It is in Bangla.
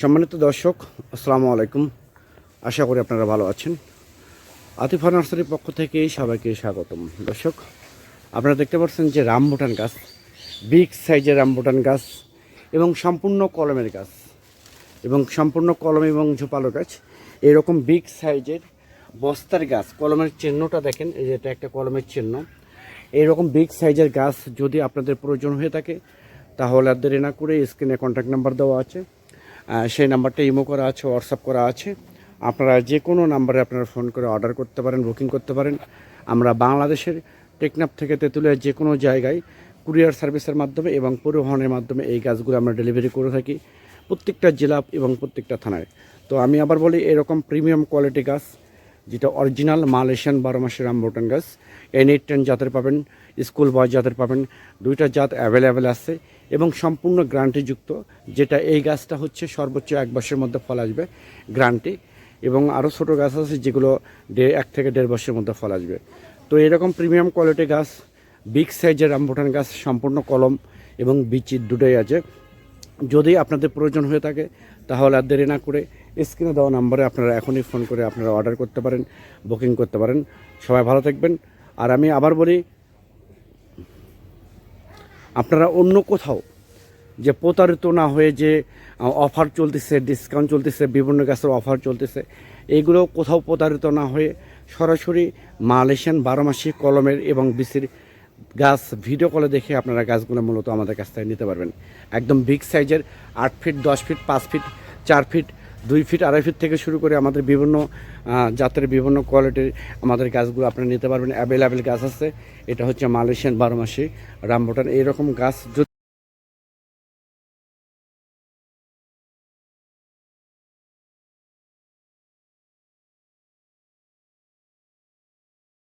সম্মানিত দর্শক, আসসালামু আলাইকুম। আশা করি আপনারা ভালো আছেন। আতিফা নার্সারির পক্ষ থেকে সবাইকে স্বাগতম। দর্শক, আপনারা দেখতে পাচ্ছেন যে রামবুটান গাছ, বিগ সাইজের রামবুটান গাছ এবং সম্পূর্ণ কলমের গাছ এবং সম্পূর্ণ কলম এবং ঝোপালো গাছ, এরকম বিগ সাইজের বস্তার গাছ, কলমের চিহ্নটা দেখেন, এই যে এটা একটা কলমের চিহ্ন। এইরকম বিগ সাইজের গাছ যদি আপনাদের প্রয়োজন হয়ে থাকে তাহলে আর দেরি না করে স্ক্রিনে কন্ট্যাক্ট নাম্বার দেওয়া আছে। সেই নাম্বারটা ইমো করা আছে হোয়াটসঅ্যাপ করা আছে। আপনারা যে কোনো নাম্বারে আপনারা ফোন করে অর্ডার করতে পারেন বুকিং করতে পারেন। আমরা বাংলাদেশের টেকনাফ থেকে তেঁতুলিয়ার যে কোনো জায়গায় কুরিয়ার সার্ভিসের মাধ্যমে এবং পরিবহনের মাধ্যমে এই গাছগুলো আমরা ডেলিভারি করে থাকি প্রত্যেকটা জেলা এবং প্রত্যেকটা থানায়। তো আমি আবার বলি, এরকম প্রিমিয়াম কোয়ালিটি গাছ যেটা অরিজিনাল মালয়েশিয়ান বারো মাসের রামবোটান গাছ। এন এইট টেন জাতের পাবেন স্কুল বয় জাতের পাবেন, দুইটা জাত অ্যাভেলেবেল আছে এবং সম্পূর্ণ গ্রান্টিযুক্ত যেটা এই গাছটা হচ্ছে সর্বোচ্চ এক বছরের মধ্যে ফল আসবে গ্রান্টি এবং আরও ছোটো গাছ আছে যেগুলো দেড় এক থেকে দেড় বছরের মধ্যে ফল আসবে। তো এরকম প্রিমিয়াম কোয়ালিটি গাছ বিগ সাইজের রামবোটান গাছ, সম্পূর্ণ কলম এবং বিচি দুটোই আছে। যদি আপনাদের প্রয়োজন হয়ে থাকে, তাহলে আর দেরি না করে স্ক্রিনে দেওয়া নাম্বারে আপনারা এখনই ফোন করে আপনারা অর্ডার করতে পারেন বুকিং করতে পারেন। সবাই ভালো থাকবেন। আর আমি আবার বলি, আপনারা অন্য কোথাও যে প্রতারিত না হয়ে যে অফার চলতেছে ডিসকাউন্ট চলতেছে, বিভিন্ন গাছের অফার চলতেছে এইগুলো কোথাও প্রতারিত না হয়ে সরাসরি মালয়েশিয়ান বারো মাসি কলমের এবং বিসির গাছ ভিডিও কলে দেখে আপনারা গাছগুলো মূলত আমাদের কাছ থেকে নিতে পারবেন। একদম বিগ সাইজের আট ফিট দশ ফিট পাঁচ ফিট চার ফিট দুই ফিট আড়াই ফিট থেকে শুরু করে আমাদের বিভিন্ন জাতের বিভিন্ন কোয়ালিটির আমাদের গাছগুলো আপনারা নিতে পারবেন। অ্যাভেলেবেল গাছ আছে। এটা হচ্ছে মালয়েশিয়ান বারো মাসি রামবুটান এইরকম গাছ